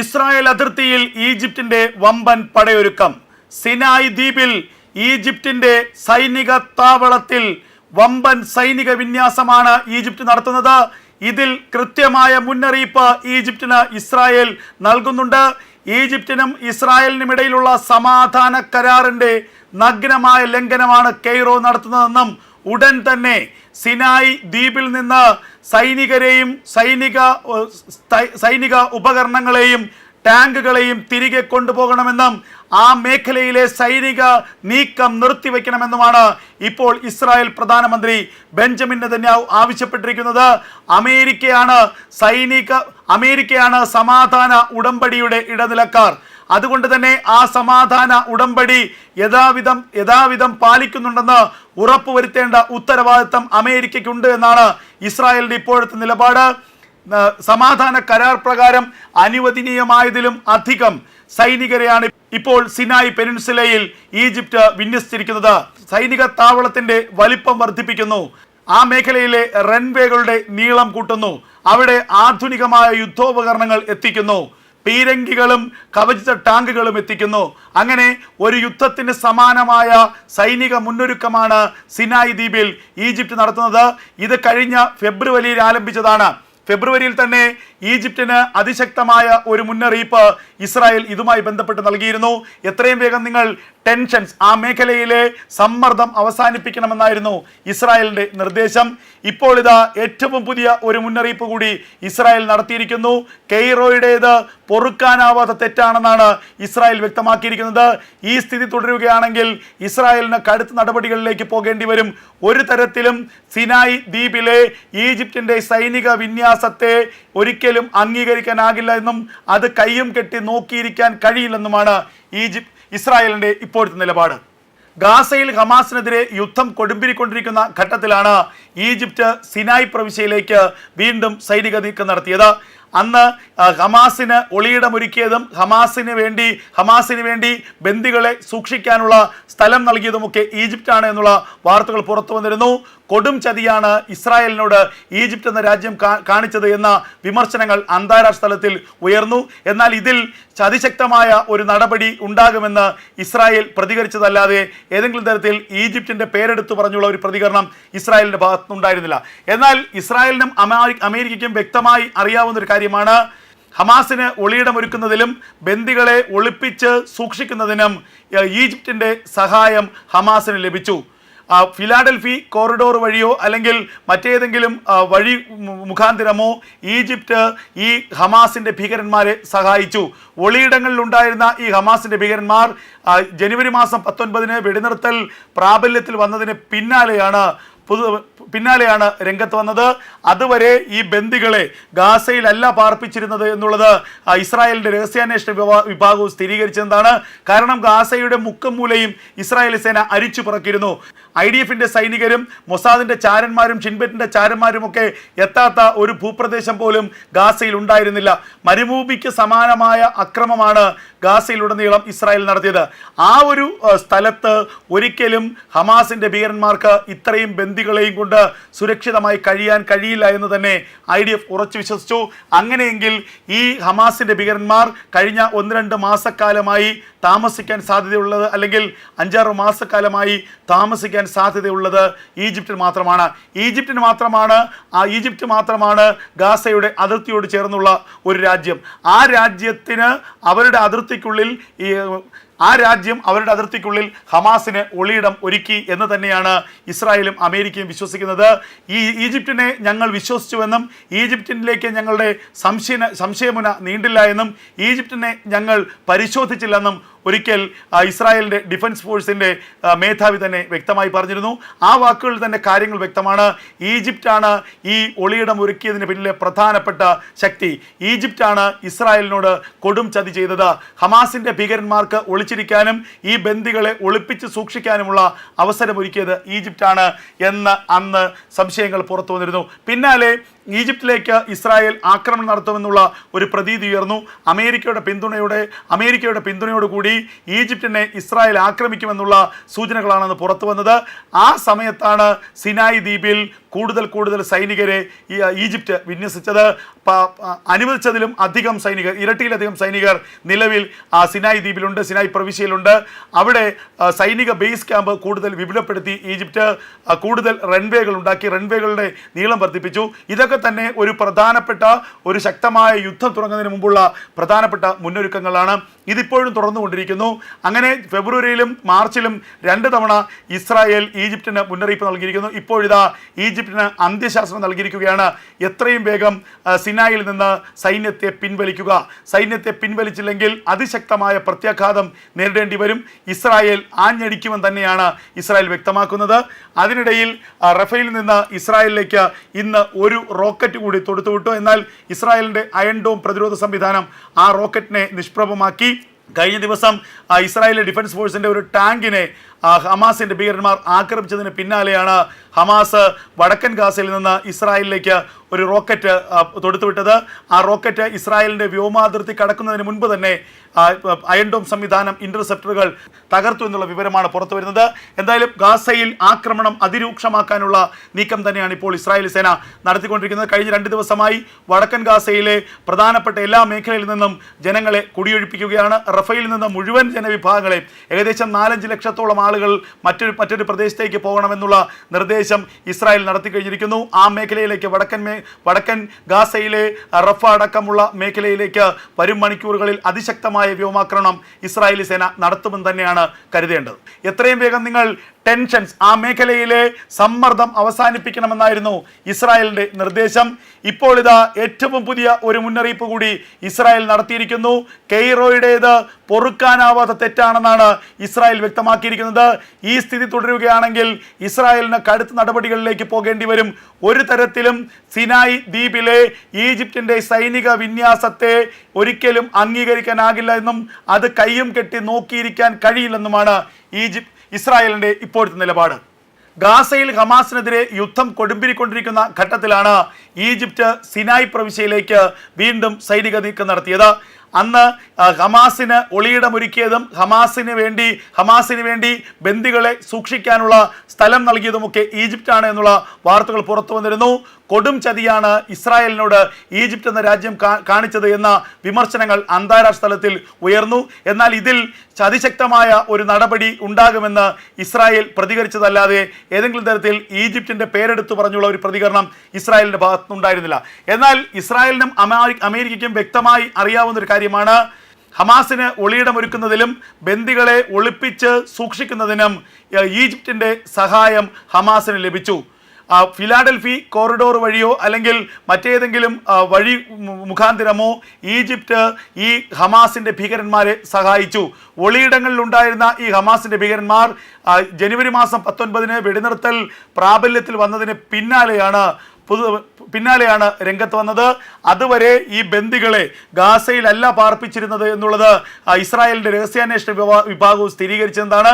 Israel അതിർത്തിയിൽ ഈജിപ്തിന്റെ വമ്പൻ പടയൊരുക്കം. സിനായ് ദ്വീപിൽ ഈജിപ്തിന്റെ സൈനിക താവളത്തിൽ വമ്പൻ സൈനിക വിന്യാസമാണ് ഈജിപ്ത് നടത്തുന്നത്. ഇതിൽ കൃത്യമായ മുന്നറിയിപ്പ് ഈജിപ്തിന് ഇസ്രായേൽ നൽകുന്നുണ്ട്. ഈജിപ്തിനും ഇസ്രായേലിനും ഇടയിലുള്ള സമാധാന കരാറിന്റെ നഗ്നമായ ലംഘനമാണ് കെയ്റോ നടത്തുന്നതെന്നും ഉടൻ തന്നെ സിനായി ദ്വീപിൽ നിന്ന് സൈനികരെയും സൈനിക സൈനിക ഉപകരണങ്ങളെയും ടാങ്കുകളെയും തിരികെ കൊണ്ടുപോകണമെന്നും ആ മേഖലയിലെ സൈനിക നീക്കം നിർത്തിവെക്കണമെന്നുമാണ് ഇപ്പോൾ ഇസ്രായേൽ പ്രധാനമന്ത്രി ബെഞ്ചമിൻ നെതന്യാവ് ആവശ്യപ്പെട്ടിരിക്കുന്നത്. അമേരിക്കയാണ് സൈനിക അമേരിക്കയാണ് സമാധാന ഉടമ്പടിയുടെ ഇടനിലക്കാർ. അതുകൊണ്ട് തന്നെ ആ സമാധാന ഉടമ്പടി യഥാവിധം യഥാവിധം പാലിക്കുന്നുണ്ടെന്ന് ഉറപ്പുവരുത്തേണ്ട ഉത്തരവാദിത്തം അമേരിക്കയ്ക്കുണ്ട് എന്നാണ് ഇസ്രായേലിന്റെ ഇപ്പോഴത്തെ നിലപാട്. സമാധാന കരാർ പ്രകാരം അനുവദനീയമായതിലും അധികം സൈനികരെയാണ് ഇപ്പോൾ സിനായ് പെനിൻസുലയിൽ ഈജിപ്റ്റ് വിന്യസിച്ചിരിക്കുന്നത്. സൈനിക താവളത്തിന്റെ വലിപ്പം വർദ്ധിപ്പിക്കുന്നു. ആ മേഖലയിലെ റൺവേകളുടെ നീളം കൂട്ടുന്നു. അവിടെ ആധുനികമായ യുദ്ധോപകരണങ്ങൾ എത്തിക്കുന്നു. പീരങ്കികളും കവചിത ടാങ്കുകളും എത്തിക്കുന്നു. അങ്ങനെ ഒരു യുദ്ധത്തിന് സമാനമായ സൈനിക മുന്നൊരുക്കമാണ് സിനായ് ദ്വീപിൽ ഈജിപ്റ്റ് നടത്തുന്നത്. ഇത് കഴിഞ്ഞ ഫെബ്രുവരിയിൽ ആരംഭിച്ചതാണ്. ഫെബ്രുവരിയിൽ തന്നെ ഈജിപ്തിന് അതിശക്തമായ ഒരു മുന്നറിയിപ്പ് ഇസ്രായേൽ ഇതുമായി ബന്ധപ്പെട്ട് നൽകിയിരുന്നു. എത്രയും വേഗം നിങ്ങൾ ടെൻഷൻസ് ആ മേഖലയിലെ സമ്മർദ്ദം അവസാനിപ്പിക്കണമെന്നായിരുന്നു ഇസ്രായേലിന്റെ നിർദ്ദേശം. ഇപ്പോൾ ഇതാ ഏറ്റവും പുതിയ ഒരു മുന്നറിയിപ്പ് കൂടി ഇസ്രായേൽ നടത്തിയിരിക്കുന്നു. കെയ്റോയുടേത് പൊറുക്കാനാവാത്ത തെറ്റാണെന്നാണ് ഇസ്രായേൽ വ്യക്തമാക്കിയിരിക്കുന്നത്. ഈ സ്ഥിതി തുടരുകയാണെങ്കിൽ ഇസ്രായേലിന് കടുത്ത നടപടികളിലേക്ക് പോകേണ്ടി വരും. ഒരു തരത്തിലും സിനായ് ദ്വീപിലെ ഈജിപ്തിന്റെ സൈനിക വിന്യാസത്തെ ഒരിക്കലും അംഗീകരിക്കാനാകില്ല എന്നും അത് കൈയും കെട്ടി നോക്കിയിരിക്കാൻ കഴിയില്ലെന്നുമാണ് ഈജിപ്ത് ഇസ്രായേലിന്റെ ഇപ്പോഴത്തെ നിലപാട്. ഗാസയിൽ ഹമാസിനെതിരെ യുദ്ധം കൊടുമ്പിരിക്കൊണ്ടിരിക്കുന്ന ഘട്ടത്തിലാണ് ഈജിപ്ത് സിനായ് പ്രവിശ്യയിലേക്ക് വീണ്ടും സൈനിക നീക്കം നടത്തിയത്. അന്ന് ഹമാസിന് ഒളിയിടമൊരുക്കിയതും ഹമാസിന് വേണ്ടി ഹമാസിന് വേണ്ടി ബന്ദികളെ സൂക്ഷിക്കാനുള്ള സ്ഥലം നൽകിയതുമൊക്കെ ഈജിപ്റ്റാണ് എന്നുള്ള വാർത്തകൾ പുറത്തു വന്നിരുന്നു. കൊടും ചതിയാണ് ഇസ്രായേലിനോട് ഈജിപ്റ്റ് എന്ന രാജ്യം കാണിച്ചത് എന്ന വിമർശനങ്ങൾ അന്താരാഷ്ട്ര തലത്തിൽ ഉയർന്നു. എന്നാൽ ഇതിൽ ചതിശക്തമായ ഒരു നടപടി ഉണ്ടാകുമെന്ന് ഇസ്രായേൽ പ്രതികരിച്ചതല്ലാതെ ഏതെങ്കിലും തരത്തിൽ ഈജിപ്റ്റിന്റെ പേരെടുത്തു പറഞ്ഞുള്ള ഒരു പ്രതികരണം ഇസ്രായേലിന്റെ ഭാഗത്തുനിന്നുണ്ടായിരുന്നില്ല. എന്നാൽ ഇസ്രായേലിനും അമേരി- അമേരിക്കയ്ക്കും വ്യക്തമായി അറിയാവുന്ന ഒരു കാര്യമാണ്. ഹമാസിന് ഒളിയിടമൊരുക്കുന്നതിലും ബന്ദികളെ ഒളിപ്പിച്ച് സൂക്ഷിക്കുന്നതിനും ഈജിപ്തിന്റെ സഹായം ഹമാസിന് ലഭിച്ചു. ഫിലാഡൽഫി കോറിഡോർ വഴിയോ അല്ലെങ്കിൽ മറ്റേതെങ്കിലും വഴി മുഖാന്തിരമോ ഈജിപ്റ്റ് ഈ ഹമാസിന്റെ ഭീകരന്മാരെ സഹായിച്ചു. ഒളിയിടങ്ങളിൽ ഉണ്ടായിരുന്ന ഈ ഹമാസിന്റെ ഭീകരന്മാർ ജനുവരി മാസം പത്തൊൻപതിന് വെടിനിർത്തൽ പ്രാബല്യത്തിൽ വന്നതിന് പിന്നാലെയാണ് പുതു പിന്നാലെയാണ് രംഗത്ത് വന്നത്. അതുവരെ ഈ ബന്ദികളെ ഗാസയിലല്ല പാർപ്പിച്ചിരുന്നത് എന്നുള്ളത് ഇസ്രായേലിന്റെ രഹസ്യാന്വേഷണ വിഭാ- വിഭാഗവും സ്ഥിരീകരിച്ചതാണ് കാരണം ഗാസയുടെ മുക്കം മൂലയും ഇസ്രായേൽ സേന അരിച്ചു പറക്കിയിരുന്നു. ഐ ഡി എഫിന്റെ സൈനികരും മൊസാദിന്റെ ചാരന്മാരും ഷിൻബെറ്റിന്റെ ചാരന്മാരും ഒക്കെ എത്താത്ത ഒരു ഭൂപ്രദേശം പോലും ഗാസയിൽ ഉണ്ടായിരുന്നില്ല. മരുഭൂമിക്ക് സമാനമായ അക്രമമാണ് ഗാസയിലുടനീളം ഇസ്രായേൽ നടത്തിയത്. ആ ഒരു സ്ഥലത്ത് ഒരിക്കലും ഹമാസിന്റെ ഭീകരന്മാർക്ക് ഇത്രയും ബന്ദികളെയും കൊണ്ട് സുരക്ഷിതമായി കഴിയാൻ കഴിയില്ല എന്ന് തന്നെ ഐ ഡി എഫ് ഉറച്ചു വിശ്വസിച്ചു. അങ്ങനെയെങ്കിൽ ഈ ഹമാസിന്റെ ഭീകരന്മാർ കഴിഞ്ഞ ഒന്ന് രണ്ട് മാസക്കാലമായി താമസിക്കാൻ സാധ്യതയുള്ളത് അല്ലെങ്കിൽ അഞ്ചാറ് മാസക്കാലമായി താമസിക്കാൻ സാധ്യതയുള്ളത് ഈജിപ്തിൽ മാത്രമാണ്. ഈജിപ്തിന് മാത്രമാണ് ആ ഈജിപ്റ്റ് മാത്രമാണ് ഗാസയുടെ അതിർത്തിയോട് ചേർന്നുള്ള ഒരു രാജ്യം. ആ രാജ്യത്തിന് അവരുടെ അതിർത്തിക്കുള്ളിൽ ഈ ആ രാജ്യം അവരുടെ അതിർത്തിക്കുള്ളിൽ ഹമാസിന് ഒളിയിടം ഒരുക്കി എന്ന് തന്നെയാണ് ഇസ്രായേലും അമേരിക്കയും വിശ്വസിക്കുന്നത്. ഈ ഈജിപ്തിനെ ഞങ്ങൾ വിശ്വസിച്ചുവെന്നും ഈജിപ്തിലേക്ക് ഞങ്ങളുടെ സംശയ സംശയമുന നീണ്ടില്ല എന്നും ഈജിപ്തിനെ ഞങ്ങൾ പരിശോധിച്ചില്ലെന്നും ഒരിക്കൽ ഇസ്രായേലിന്റെ ഡിഫൻസ് ഫോഴ്സിന്റെ മേധാവി തന്നെ വ്യക്തമായി പറഞ്ഞിരുന്നു. ആ വാക്കുകളിൽ തന്നെ കാര്യങ്ങൾ വ്യക്തമാണ്. ഈജിപ്റ്റാണ് ഈ ഒളിയിടം ഒരുക്കിയതിന് പിന്നിലെ പ്രധാനപ്പെട്ട ശക്തി. ഈജിപ്റ്റാണ് ഇസ്രായേലിനോട് കൊടും ചതി ചെയ്തത്. ഹമാസിന്റെ ഭീകരന്മാർക്ക് ഒളിച്ചിരിക്കാനും ഈ ബന്ദികളെ ഒളിപ്പിച്ച് സൂക്ഷിക്കാനുമുള്ള അവസരമൊരുക്കിയത് ഈജിപ്റ്റാണ് എന്ന് അന്ന് സംശയങ്ങൾ പുറത്തു വന്നിരുന്നു. പിന്നാലെ ഈജിപ്തിലേക്ക് ഇസ്രായേൽ ആക്രമണം നടത്തുമെന്നുള്ള ഒരു പ്രതീതി ഉയർന്നു. അമേരിക്കയുടെ പിന്തുണയോടെ അമേരിക്കയുടെ പിന്തുണയോടുകൂടി ഈജിപ്തിനെ ഇസ്രായേൽ ആക്രമിക്കുമെന്നുള്ള സൂചനകളാണെന്ന് പുറത്തു വന്നത് ആ സമയത്താണ് സിനായി ദ്വീപിൽ കൂടുതൽ കൂടുതൽ സൈനികരെ ഈ ഈജിപ്റ്റ് വിന്യസിച്ചത്. അനുവദിച്ചതിലും അധികം സൈനികർ ഇരട്ടിയിലധികം സൈനികർ നിലവിൽ സിനായ് ദ്വീപിലുണ്ട് സിനായ് പ്രവിശ്യയിലുണ്ട്. അവിടെ സൈനിക ബേസ് ക്യാമ്പ് കൂടുതൽ വിപുലപ്പെടുത്തി ഈജിപ്റ്റ് കൂടുതൽ റൺവേകൾ ഉണ്ടാക്കി റൺവേകളുടെ നീളം വർദ്ധിപ്പിച്ചു. ഇതൊക്കെ തന്നെ ഒരു പ്രധാനപ്പെട്ട ഒരു ശക്തമായ യുദ്ധം തുടങ്ങുന്നതിന് മുമ്പുള്ള പ്രധാനപ്പെട്ട മുന്നൊരുക്കങ്ങളാണ്. ഇതിപ്പോഴും തുടർന്നുകൊണ്ടിരിക്കുന്നു. അങ്ങനെ ഫെബ്രുവരിയിലും മാർച്ചിലും രണ്ട് തവണ ഇസ്രായേൽ ഈജിപ്തിന് മുന്നറിയിപ്പ് നൽകിയിരിക്കുന്നു. ഇപ്പോഴിതാ ഈജിപ്തിന് അന്ത്യശാസനം നൽകിയിരിക്കുകയാണ്. എത്രയും വേഗം സിനായിൽ നിന്ന് സൈന്യത്തെ പിൻവലിക്കുക. സൈന്യത്തെ പിൻവലിച്ചില്ലെങ്കിൽ അതിശക്തമായ പ്രത്യാഘാതം നേരിടേണ്ടി വരും. ഇസ്രായേൽ ആഞ്ഞടിക്കുമെന്ന് തന്നെയാണ് ഇസ്രായേൽ വ്യക്തമാക്കുന്നത്. അതിനിടയിൽ റഫേലിൽ നിന്ന് ഇസ്രായേലിലേക്ക് ഇന്ന് ഒരു റോക്കറ്റ് കൂടി തൊടുത്തുവിട്ടു എന്നാൽ ഇസ്രായേലിന്റെ അയൺ ഡോം പ്രതിരോധ സംവിധാനം ആ റോക്കറ്റിനെ നിഷ്പ്രഭമാക്കി. കഴിഞ്ഞ ദിവസം ഇസ്രായേലിലെ ഡിഫൻസ് ഫോഴ്സിന്റെ ഒരു ടാങ്കിനെ ഹമാസിന്റെ ഭീകരന്മാർ ആക്രമിച്ചതിന് പിന്നാലെയാണ് ഹമാസ് വടക്കൻ ഗാസയിൽ നിന്ന് ഇസ്രായേലിലേക്ക് ഒരു റോക്കറ്റ് തൊടുത്തുവിട്ടത്. ആ റോക്കറ്റ് ഇസ്രായേലിന്റെ വ്യോമാതിർത്തി കടക്കുന്നതിന് മുൻപ് തന്നെ അയൻഡോം സംവിധാനം ഇന്റർസെപ്റ്ററുകൾ തകർത്തു എന്നുള്ള വിവരമാണ് പുറത്തു വരുന്നത്. എന്തായാലും ഗാസയിൽ ആക്രമണം അതിരൂക്ഷമാക്കാനുള്ള നീക്കം തന്നെയാണ് ഇപ്പോൾ ഇസ്രായേൽ സേന നടത്തിക്കൊണ്ടിരിക്കുന്നത്. കഴിഞ്ഞ രണ്ട് ദിവസമായി വടക്കൻ ഗാസയിലെ പ്രധാനപ്പെട്ട എല്ലാ മേഖലയിൽ നിന്നും ജനങ്ങളെ കുടിയൊഴിപ്പിക്കുകയാണ്. റഫയിൽ നിന്ന് മുഴുവൻ ജനവിഭാഗങ്ങളെ ഏകദേശം നാലഞ്ച് ലക്ഷത്തോളം ആളുകൾ മറ്റൊരു മറ്റൊരു പ്രദേശത്തേക്ക് പോകണമെന്നുള്ള നിർദ്ദേശം ഇസ്രായേൽ നടത്തി കഴിഞ്ഞിരിക്കുന്നു ആ മേഖലയിലേക്ക് വടക്കൻ മേ വടക്കൻ ഗാസയിലെ റഫ അടക്കമുള്ള മേഖലയിലേക്ക് വരും മണിക്കൂറുകളിൽ അതിശക്തമായ വ്യോമാക്രമണം ഇസ്രായേലി സേന നടത്തുമെന്ന് തന്നെയാണ് കരുതേണ്ടത്. എത്രയും വേഗം നിങ്ങൾ ടെൻഷൻസ് ആ മേഖലയിലെ സമ്മർദ്ദം അവസാനിപ്പിക്കണമെന്നായിരുന്നു ഇസ്രായേലിന്റെ നിർദ്ദേശം. ഇപ്പോൾ ഇതാ ഏറ്റവും പുതിയ ഒരു മുന്നറിയിപ്പ് കൂടി ഇസ്രായേൽ നടത്തിയിരിക്കുന്നു. കെയ്റോയുടേത് പൊറുക്കാനാവാത്ത തെറ്റാണെന്നാണ് ഇസ്രായേൽ വ്യക്തമാക്കിയിരിക്കുന്നത്. ഈ സ്ഥിതി തുടരുകയാണെങ്കിൽ ഇസ്രായേലിന് കടുത്ത നടപടികളിലേക്ക് പോകേണ്ടി വരും. ഒരു തരത്തിലും സിനായ് ദ്വീപിലെ ഈജിപ്തിന്റെ സൈനിക വിന്യാസത്തെ ഒരിക്കലും അംഗീകരിക്കാനാകില്ല എന്നും അത് കൈയും കെട്ടി നോക്കിയിരിക്കാൻ കഴിയില്ലെന്നുമാണ് ഈജിപ്ത് ഇസ്രായേലിന്റെ ഇപ്പോഴത്തെ നിലപാട്. ഗാസയിൽ ഹമാസിനെതിരെ യുദ്ധം കൊടുമ്പിരിക്കൊണ്ടിരിക്കുന്ന ഘട്ടത്തിലാണ് ഈജിപ്ത് സിനായ് പ്രവിശ്യയിലേക്ക് വീണ്ടും സൈനിക നീക്കം നടത്തിയത്. അന്ന് ഹമാസിന് ഒളിയിടമൊരുക്കിയതും ഹമാസിന് വേണ്ടി ഹമാസിന് വേണ്ടി ബന്ദികളെ സൂക്ഷിക്കാനുള്ള സ്ഥലം നൽകിയതുമൊക്കെ ഈജിപ്റ്റാണ് എന്നുള്ള വാർത്തകൾ പുറത്തു വന്നിരുന്നു കൊടും ചതിയാണ് ഇസ്രായേലിനോട് ഈജിപ്റ്റ് എന്ന രാജ്യം കാണിച്ചത് എന്ന വിമർശനങ്ങൾ അന്താരാഷ്ട്ര തലത്തിൽ ഉയർന്നു. എന്നാൽ ഇതിൽ ചതിശക്തമായ ഒരു നടപടി ഉണ്ടാകുമെന്ന് ഇസ്രായേൽ പ്രതികരിച്ചതല്ലാതെ ഏതെങ്കിലും തരത്തിൽ ഈജിപ്റ്റിന്റെ പേരെടുത്തു പറഞ്ഞുള്ള ഒരു പ്രതികരണം ഇസ്രായേലിന്റെ ഭാഗത്തുനിന്നുണ്ടായിരുന്നില്ല. എന്നാൽ ഇസ്രായേലിനും അമേരി- അമേരിക്കയ്ക്കും വ്യക്തമായി അറിയാവുന്ന ഒരു കാര്യമാണ്. ഹമാസിന് ഒളിയിടമൊരുക്കുന്നതിലും ബന്ദികളെ ഒളിപ്പിച്ച് സൂക്ഷിക്കുന്നതിനും ഈജിപ്റ്റിന്റെ സഹായം ഹമാസിന് ലഭിച്ചു. ഫിലാഡൽഫി കോറിഡോർ വഴിയോ അല്ലെങ്കിൽ മറ്റേതെങ്കിലും വഴി മുഖാന്തിരമോ ഈജിപ്റ്റ് ഈ ഹമാസിന്റെ ഭീകരന്മാരെ സഹായിച്ചു. ഒളിയിടങ്ങളിൽ ഉണ്ടായിരുന്ന ഈ ഹമാസിന്റെ ഭീകരന്മാർ ജനുവരി മാസം പത്തൊൻപതിന് വെടിനിർത്തൽ പ്രാബല്യത്തിൽ വന്നതിന് പിന്നാലെയാണ് പുതു പിന്നാലെയാണ് രംഗത്ത് വന്നത്. അതുവരെ ഈ ബന്ദികളെ ഗാസയിലല്ല പാർപ്പിച്ചിരുന്നത് എന്നുള്ളത് ഇസ്രായേലിന്റെ രഹസ്യാന്വേഷണ വിഭാ- വിഭാഗവും സ്ഥിരീകരിച്ചതാണ്